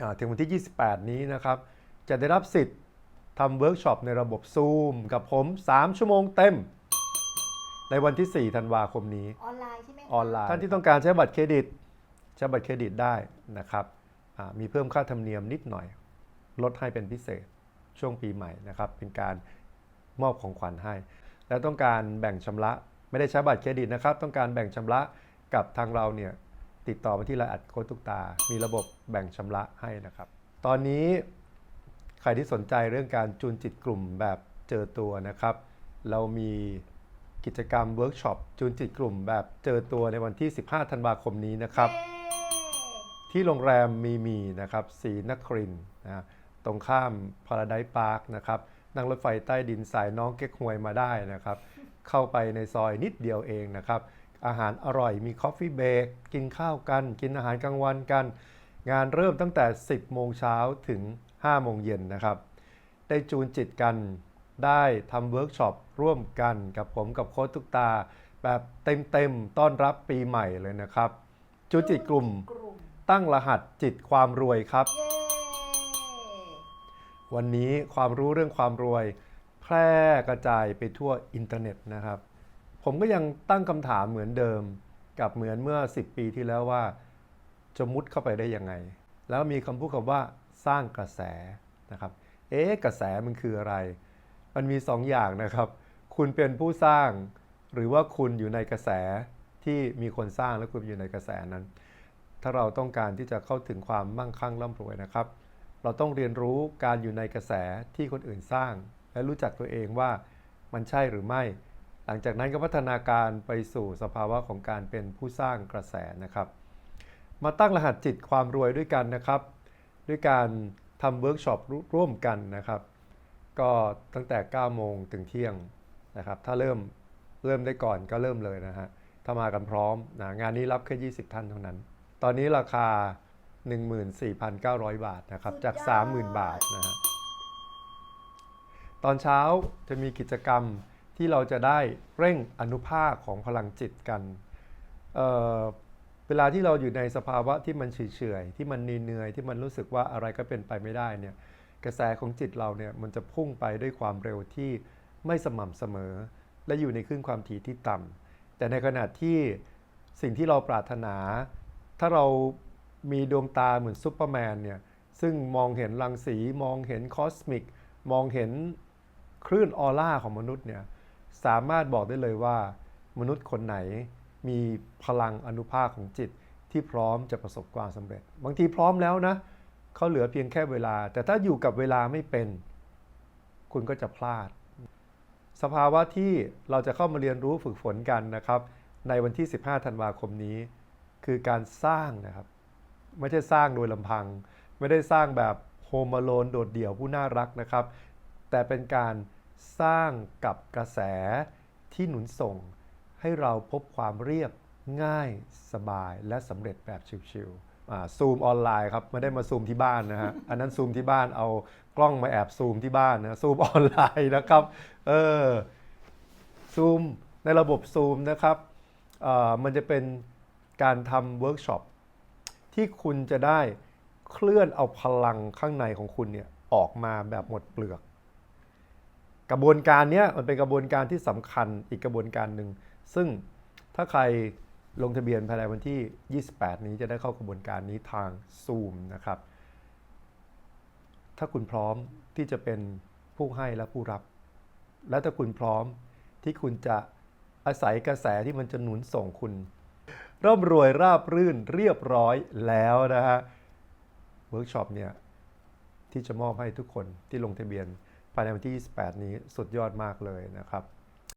อ่าถึงวันที่ 28 นี้นะครับ จะได้รับสิทธิ์ทำเวิร์กช็อปในระบบ Zoom กับผม 3 ชั่วโมงเต็ม ในวันที่ 4 ธันวาคมนี้ ออนไลน์ใช่ไหมคะออนไลน์ ท่านที่ต้องการใช้บัตรเครดิต ใช้บัตรเครดิตได้นะครับอ่ามีเพิ่มค่าธรรมเนียมนิดหน่อย ลดให้เป็นพิเศษช่วงปีใหม่นะครับ เป็นการมอบของขวัญให้ แล้วต้องการแบ่งชำระ ไม่ได้ใช้บัตรเครดิตนะครับ ต้องการแบ่งชำระกับทางเราเนี่ย ติดต่อมาที่รายอัดโค้ดตุกตา มีระบบแบ่งชำระให้นะครับ ตอนนี้ใครที่สนใจเรื่องการจูนจิตกลุ่มแบบเจอตัวนะครับ เรามีกิจกรรมเวิร์กช็อปจูนจิตกลุ่มแบบเจอตัวในวันที่ 15 ธันวาคมนี้นะครับเย้ที่โรงแรมมีมีนะครับศรีนครินทร์นะตรงข้ามพาราได s ์พาร์คนะครับนั่งรถไฟใต้ดินสายน้องเก๊กฮวยมาได้นะครับ เข้าไปในซอยนิดเดียวเองนะครับ อาหารอร่อยมีคอฟฟี่เบรกกินข้าวกัน กินอาหารกลางวันกัน งานเริ่มตั้งแต่ 10 โมงเช้าถึง 5 โมงเย็นนะครับ ได้จูนจิตกันได้ทำเวิร์กช็อปร่วมกันกับผมกับโค้ชทุกตา แบบเต็มๆ ต้อนรับปีใหม่เลยนะครับ จูนจิตกลุ่มตั้งรหัสจิตความรวยครับ วันนี้ความรู้เรื่องความรวย แพร่กระจายไปทั่วอินเทอร์เน็ตนะครับ ผมก็ยังตั้งคำถามเหมือนเดิม กับเหมือนเมื่อ 10 ปีที่แล้วว่าจะมุดเข้าไปได้ยังไง แล้วมีคำพูดคำว่าสร้างกระแสนะครับ เอ๊ะกระแสมันคืออะไร มันมีสองอย่างนะครับ คุณเป็นผู้สร้าง หรือว่าคุณอยู่ในกระแสที่มีคนสร้างแล้วคุณอยู่ในกระแสนั้น ถ้าเราต้องการที่จะเข้าถึงความมั่งคั่งร่ำรวยนะครับ เราต้องเรียนรู้การอยู่ในกระแสที่คนอื่นสร้าง และรู้จักตัวเองว่ามันใช่หรือไม่ ลังจากนั้นก็พัฒนาการไปสู่สภาวะของการเป็นผู้สร้างกระแสนะครับ มาตั้งรหัสจิตความรวยด้วยกันนะครับ ด้วยการทำเวิร์กช็อปร่วมกันนะครับ ก็ตั้งแต่ 9 โมงถึงเที่ยงนะครับ ถ้าเริ่มเริ่มได้ก่อนก็เริ่มเลยนะฮะถ้ามากันพร้อมนะงานนี้รับแค่ 20 ท่านเท่านั้น ตอนนี้ราคา 14,900 บาทนะครับ จาก 30,000 บาทนะฮะตอนเช้าจะมีกิจกรรม ที่เราจะได้เร่งอนุภาคของพลังจิตกันเเวลาที่เราอยู่ในสภาวะที่มันเฉยๆที่มันเหนื่อยที่มันรู้สึกว่าอะไรก็เป็นไปไม่ได้เนี่ยกระแสของจิตเราเนี่ยมันจะพุ่งไปด้วยความเร็วที่ไม่สม่ำเสมอ และอยู่ในคลื่นความถี่ที่ต่ำแต่ในขณะที่สิ่งที่เราปรารถนา ถ้าเรามีดวงตาเหมือนซูเปอร์แมนเนี่ยซึ่งมองเห็นรังสี มองเห็นคอสมิก มองเห็นคลื่นออร่าของมนุษย์เนี่ย สามารถบอกได้เลยว่า มนุษย์คนไหนมีพลังอนุภาคของจิตที่พร้อมจะประสบความสำเร็จ บางทีพร้อมแล้วนะเขาเหลือเพียงแค่เวลา แต่ถ้าอยู่กับเวลาไม่เป็น คุณก็จะพลาด สภาวะที่เราจะเข้ามาเรียนรู้ฝึกฝนกันนะครับ ในวันที่ 15 ธันวาคมนี้ คือการสร้างนะครับ ไม่ใช่สร้างโดยลำพัง ไม่ได้สร้างแบบโฮม a โลนโดดเดี่ยวผู้น่ารักนะครับ แต่เป็นการ สร้างกับกระแสที่หนุนส่ง ให้เราพบความเรียบง่ายสบายและสำเร็จแบบชิวๆซูมออนไลน์ครับไม่ได้มาซูมที่บ้านนะฮะอันนั้นซูมที่บ้านเอากล้องมาแอบซูมที่บ้านนะซูมออนไลน์นะครับเออซูมในระบบซูมนะครับมันจะเป็นการทำเวิร์กช็อปที่คุณจะได้เคลื่อนเอาพลังข้างในของคุณเนี่ยออกมาแบบหมดเปลือก กระบวนการนี้มันเป็นกระบวนการที่สำคัญอีกกระบวนการหนึ่ง ซึ่งถ้าใครลงทะเบียนภายในวันที่ 28 นี้จะได้เข้ากระบวนการนี้ทาง Zoom นะครับ ถ้าคุณพร้อมที่จะเป็นผู้ให้และผู้รับ และถ้าคุณพร้อมที่คุณจะอาศัยกระแสที่มันจะหนุนส่งคุณ ร่ำรวยราบรื่นเรียบร้อยแล้วนะฮะเวิร์กช็อปเนี่ยที่จะมอบให้ทุกคนที่ลงทะเบียน ภายในวันที่ 28 นี้สุดยอดมากเลยนะครับ